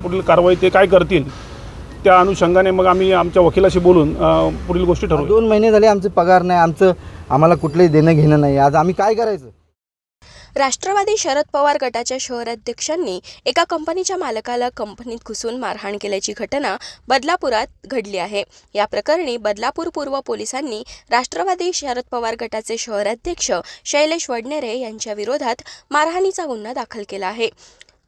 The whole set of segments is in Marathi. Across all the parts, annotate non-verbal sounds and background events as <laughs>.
पुढील कारवाई ते काय करतील त्या अनुषंगाने मग आम्ही आमच्या वकिलाशी बोलून अ, पुढील गोष्टी ठरवू. दोन महिने झाले आमचे पगार नाही आमचं आम्हाला कुठलंही देणं घेणं नाही. आज आम्ही काय करायचं? राष्ट्रवादी शरद पवार गटाच्या शहराध्यक्षांनी एका कंपनीच्या मालकाला कंपनीत घुसून मारहाण केल्याची घटना बदलापुरात घडली आहे. या प्रकरणी बदलापूर पूर्व पोलिसांनी राष्ट्रवादी शरद पवार गटाचे शहराध्यक्ष शैलेश वडनेरे यांच्या विरोधात मारहाणीचा गुन्हा दाखल केला आहे.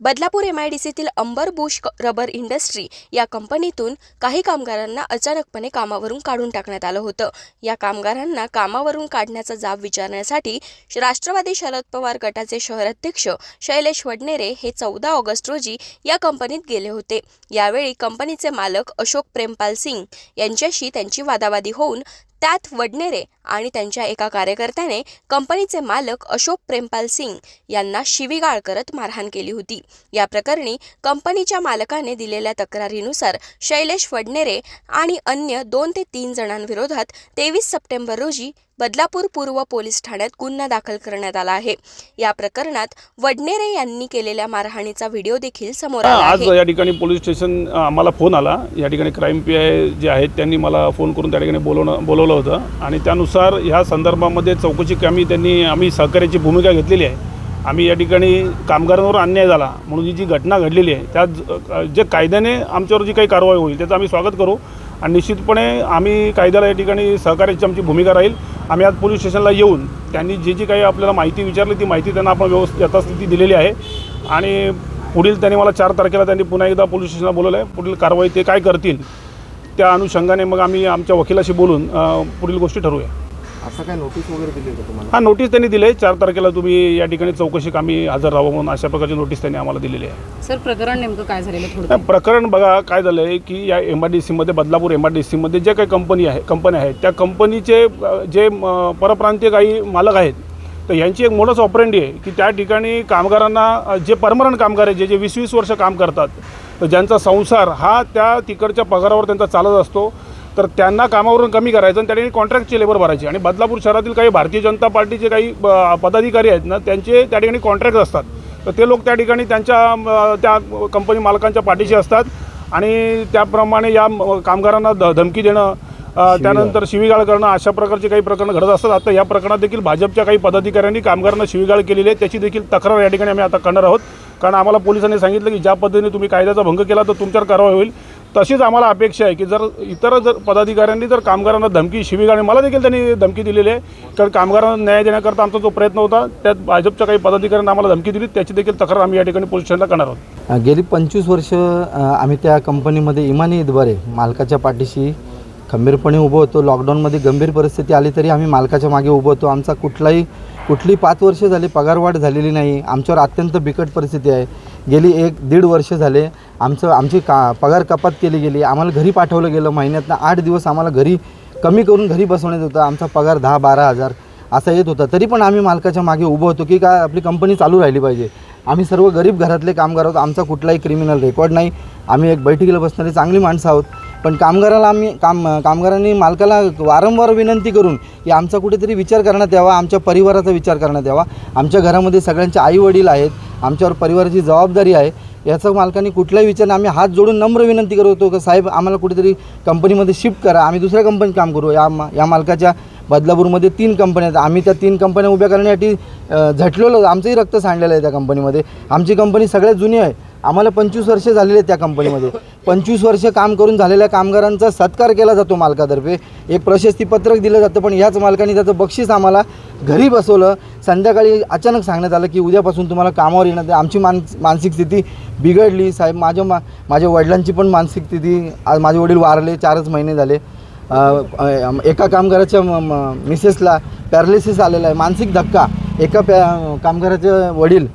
बदलापूर एम आय डी सीतील अंबर बुश रबर इंडस्ट्री या कंपनीतून काही कामगारांना अचानकपणे कामावरून काढून टाकण्यात आलं होतं. या कामगारांना कामावरून काढण्याचा जाब विचारण्यासाठी श- राष्ट्रवादी शरद पवार गटाचे शहराध्यक्ष शैलेश वडनेरे हे चौदा ऑगस्ट रोजी या कंपनीत गेले होते. यावेळी कंपनीचे मालक अशोक प्रेमपाल सिंग यांच्याशी त्यांची वादावादी होऊन त्यात वडनेरे आणि त्यांच्या एका कार्यकर्त्याने कंपनीचे मालक अशोक प्रेमपाल सिंग यांना शिवीगाळ करत मारहाण केली होती. या प्रकरणी कंपनीच्या मालकाने दिलेल्या तक्रारीनुसार शैलेश वडनेरे आणि अन्य दोन ते तीन जणांविरोधात तेवीस सप्टेंबर रोजी बदलापूर पूर्व पोलीस ठाण्यात गुन्हा दाखल करण्यात आला आहे. या प्रकरणात वडनेरे यांनी केलेल्या मारहाणीचा व्हिडिओ देखील समोर आला आज या ठिकाणी पोलीस स्टेशन आम्हाला फोन आला. या ठिकाणी क्राईम पी आय जे आहेत त्यांनी मला फोन करून त्या ठिकाणी बोलवणं बोलवलं होतं. आणि त्यानुसार ह्या संदर्भामध्ये चौकशी कमी त्यांनी आम्ही सहकार्याची भूमिका घेतलेली आहे. आम्ही या ठिकाणी कामगारांवर अन्याय झाला म्हणून ही जी घटना घडलेली आहे त्यात जे कायद्याने आमच्यावर जी काही कारवाई होईल त्याचं आम्ही स्वागत करू आणि निश्चितपणे आम्ही कायद्याला या ठिकाणी सहकार्याची आमची भूमिका राहील. आम्ही आज पोलीस स्टेशनला येऊन त्यांनी जी जी काही आपल्याला माहिती विचारली ती माहिती त्यांना आपण व्यवस्थित यथास्थिती दिलेली आहे. आणि पुढील त्यांनी मला चार तारखेला त्यांनी पुन्हा एकदा पोलीस स्टेशनला बोलवलं आहे. पुढील कारवाई ते काय करतील त्या अनुषंगाने मग आम्ही आमच्या वकिलाशी बोलून पुढील गोष्टी ठरवूया. असं काय नोटीस वगैरे दिली होती तुम्हाला? हा नोटीस त्यांनी दिली आहे चार तारखेला तुम्ही या ठिकाणी चौकशी कामी हजर राहावं म्हणून अशा प्रकारची नोटीस त्यांनी आम्हाला दिलेली आहे. सर प्रकरण नेमकं काय झालेलं थोडं नाही, प्रकरण बघा काय झालं आहे की या एम आर डी सीमध्ये बदलापूर एम आर डी सीमध्ये जे काही कंपनी आहे कंपन्या आहेत त्या कंपनीचे अ, जे म, परप्रांतीय काही मालक आहेत तर यांची एक मोठंच ऑपरेंडी आहे की त्या ठिकाणी कामगारांना अ, जे परमनंट कामगार आहेत जे जे वीस वीस वर्ष काम करतात तर ज्यांचा संसार हा त्या तिकडच्या पगारावर त्यांचा चालत असतो. तर त्यांना कामावरून कमी करायचं आणि त्या ठिकाणी कॉन्ट्रॅक्टची लेबर भरायची. आणि बदलापूर शहरातील काही भारतीय जनता पार्टीचे काही पदाधिकारी आहेत ना त्यांचे त्या ठिकाणी कॉन्ट्रॅक्ट असतात. तर ते लोक त्या ठिकाणी त्यांच्या त्या कंपनी मालकांच्या पाठीशी असतात. आणि त्याप्रमाणे या कामगारांना ध धमकी देणं त्यानंतर शिवीगाळ करणं अशा प्रकारचे काही प्रकरणं घडत असतात. आता या प्रकरणात देखील भाजपच्या काही पदाधिकाऱ्यांनी कामगारांना शिवीगाळ केलेली आहे. त्याची देखील तक्रार या ठिकाणी आम्ही आता करणार आहोत. कारण आम्हाला पोलिसांनी सांगितलं की ज्या पद्धतीने तुम्ही कायद्याचा भंग केला तर तुमच्यावर कारवाई होईल. तशीच आम्हाला अपेक्षा आहे की जर इतर जर पदाधिकाऱ्यांनी जर कामगारांना धमकी शिवीगाळ मला देखील त्यांनी धमकी दिलेली आहे. कारण कामगारांना न्याय देण्याकरता आमचा जो प्रयत्न होता त्यात भाजपच्या काही पदाधिकाऱ्यांना आम्हाला धमकी दिली. त्याची देखील तक्रार आम्ही या ठिकाणी पोलीस स्टेशनला करणार आहोत. गेली पंचवीस वर्ष आम्ही त्या कंपनीमध्ये इमानी इतबारे मालकाच्या पाठीशी खंबीरपणे उभं होतो. लॉकडाऊनमध्ये गंभीर परिस्थिती आली तरी आम्ही मालकाच्या मागे उभं होतो. आमचा कुठलाही कुठली पाच वर्ष झाली पगारवाढ झालेली नाही. आमच्यावर अत्यंत बिकट परिस्थिती आहे. गेली एक दीड वर्ष झाले. आमचं आमची का पगार कपात केली गेली. आम्हाला घरी पाठवलं गेलं महिन्यातनं आठ दिवस आम्हाला घरी कमी करून घरी बसवण्यात होतं. आमचा पगार दहा बारा हजार असा येत होता. तरी पण आम्ही मालकाच्या मागे उभं होतो की काय आपली कंपनी चालू राहिली पाहिजे. आम्ही सर्व गरीब घरातले कामगार आहोत. आमचा कुठलाही क्रिमिनल रेकॉर्ड नाही. आम्ही एक बैठकीला बसणारी चांगली माणसं आहोत. पण कामगाराला आम्ही काम कामगारांनी मालकाला वारंवार विनंती करून की आमचा कुठेतरी विचार करण्यात यावा आमच्या परिवाराचा विचार करण्यात यावा. आमच्या घरामध्ये सगळ्यांचे आईवडील आहेत आमच्यावर परिवाराची जबाबदारी आहे. याचा मालकाने कुठलाही विचार नाही. आम्ही हात जोडून नम्र विनंती करत होतो की साहेब आम्हाला कुठेतरी कंपनीमध्ये शिफ्ट करा आम्ही दुसऱ्या कंपनीत काम करू. या मा या मालकाच्या बदलापूरमध्ये तीन कंपन्या आहेत. आम्ही त्या तीन कंपन्या उभ्या करण्यासाठी झटलेलो आमचंही रक्त सांडलेलं आहे त्या कंपनीमध्ये. आमची कंपनी सगळ्यात जुनी आहे. आम्हाला पंचवीस वर्ष झालेली त्या कंपनीमध्ये. <laughs> पंचवीस वर्ष काम करून झालेल्या कामगारांचा सत्कार केला जातो मालकातर्फे. एक प्रशस्तीपत्रक दिलं जातं पण ह्याच मालकाने त्याचं बक्षीस आम्हाला घरी बसवलं. संध्याकाळी अचानक सांगण्यात आलं की उद्यापासून तुम्हाला कामावर आहे. आमची मान मानसिक स्थिती बिघडली. साहेब माझ्या मा माझ्या वडिलांची पण मानसिक स्थिती आज माझे वडील वारले चारच महिने झाले. एका कामगाराच्या मिसेसला पॅरालिसिस आलेला आहे मानसिक धक्का. एका पॅ कामगाराचे वडील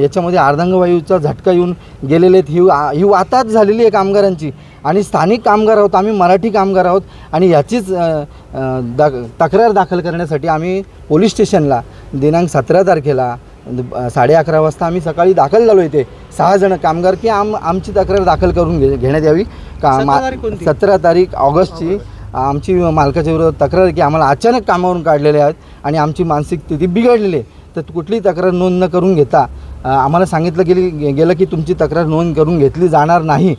याच्यामध्ये अर्धांगवायूचा झटका येऊन गेलेले आहेत. ही ही वाताहत झालेली आहे कामगारांची. आणि स्थानिक कामगार आहोत आम्ही मराठी कामगार आहोत. आणि याचीच दा तक्रार दाखल करण्यासाठी आम्ही पोलीस स्टेशनला दिनांक सतरा तारखेला साडे अकरा वाजता आम्ही सकाळी दाखल झालो इथे. सहा जण कामगार की आम आमची तक्रार दाखल करून घे घेण्यात यावी. का सतरा तारीख ऑगस्टची. आमची मालकाच्या विरोधात तक्रार की आम्हाला अचानक कामावरून काढलेले आहेत आणि आमची मानसिक स्थिती बिघडलेली आहे. तर कुठलीही तक्रार नोंद न करून घेता आम्हाला सांगितलं गेली गेलं की तुमची तक्रार नोंद करून घेतली जाणार नाही.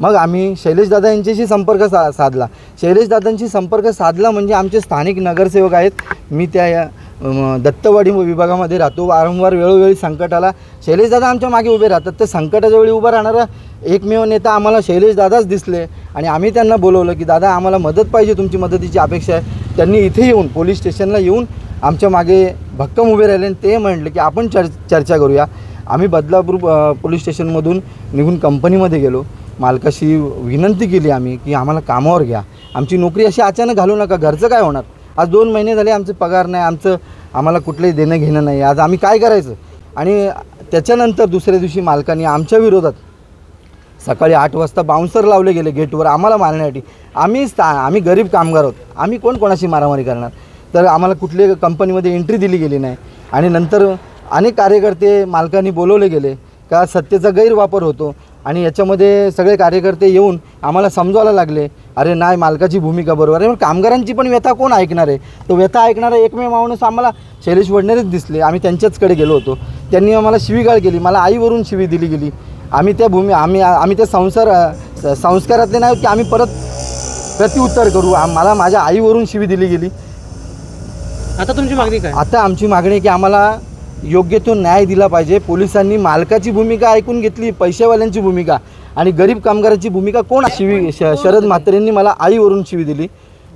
मग आम्ही शैलेशदादा यांच्याशी संपर्क सा साधला. शैलेशदादांशी संपर्क साधला म्हणजे आमचे स्थानिक नगरसेवक आहेत. मी त्या या, दत्तवाडी विभागामध्ये राहतो. वारंवार वेळोवेळी संकटाला शैलेशदादा आमच्या मागे उभे राहतात. तर संकटाच्या वेळी उभा राहणारा एकमेव नेता आम्हाला शैलेशदादाच दिसले. आणि आम्ही त्यांना बोलवलं की दादा आम्हाला मदत पाहिजे तुमची मदतीची अपेक्षा आहे. त्यांनी इथे येऊन पोलीस स्टेशनला येऊन आमच्या मागे भक्कम उभे राहिले आणि ते म्हटलं की आपण चर चर्चा करूया. आम्ही बदलापूर पोलीस स्टेशनमधून निघून कंपनीमध्ये गेलो. मालकाशी विनंती केली आम्ही की आम्हाला कामावर घ्या. आमची नोकरी अशी अचानक घालू नका. घरचं काय होणार? आज दोन महिने झाले आमचे पगार नाही आमचं आम्हाला कुठलंही देणं घेणं नाही. आज आम्ही काय करायचं? आणि त्याच्यानंतर दुसऱ्या दिवशी मालकाने आमच्या विरोधात सकाळी आठ वाजता बाउन्सर लावले गेले गेटवर आम्हाला मारण्यासाठी. आम्ही स्था आम्ही गरीब कामगार आहोत. आम्ही कोण कोणाशी मारामारी करणार? तर आम्हाला कुठल्या कंपनीमध्ये एंट्री दिली गेली नाही. आणि नंतर अनेक कार्यकर्ते मालकांनी बोलवले गेले का सत्तेचा गैरवापर होतो. आणि याच्यामध्ये सगळे कार्यकर्ते येऊन आम्हाला समजवायला लागले अरे नाही मालकाची भूमिका बरोबर आहे. मग कामगारांची पण व्यथा कोण ऐकणार आहे? तो व्यथा ऐकणारा एकमेव माणूस आम्हाला शैलेश वडनेरच दिसले. आम्ही त्यांच्याचकडे गेलो होतो. त्यांनी आम्हाला शिवीगाळ केली. मला आईवरून शिवी दिली गेली. आम्ही त्या भूमी आम्ही आम्ही त्या संसार संस्कारातले नाही की आम्ही परत प्रत्युत्तर करू. मला माझ्या आईवरून शिवी दिली गेली. आता तुमची मागणी काय? आता आमची मागणी आहे की आम्हाला योग्य तो न्याय दिला पाहिजे. पोलिसांनी मालकाची भूमिका ऐकून घेतली पैशावाल्यांची भूमिका आणि गरीब कामगाराची भूमिका कोण शिवी श शरद म्हात्रेंनी मला आईवरून शिवी दिली.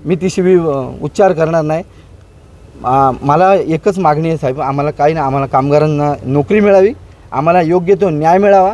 मी ती शिवी उच्चार करणार नाही. मला एकच मागणी आहे साहेब आम्हाला काही नाही आम्हाला कामगारांना नोकरी मिळावी. आम्हाला योग्य तो न्याय मिळावा.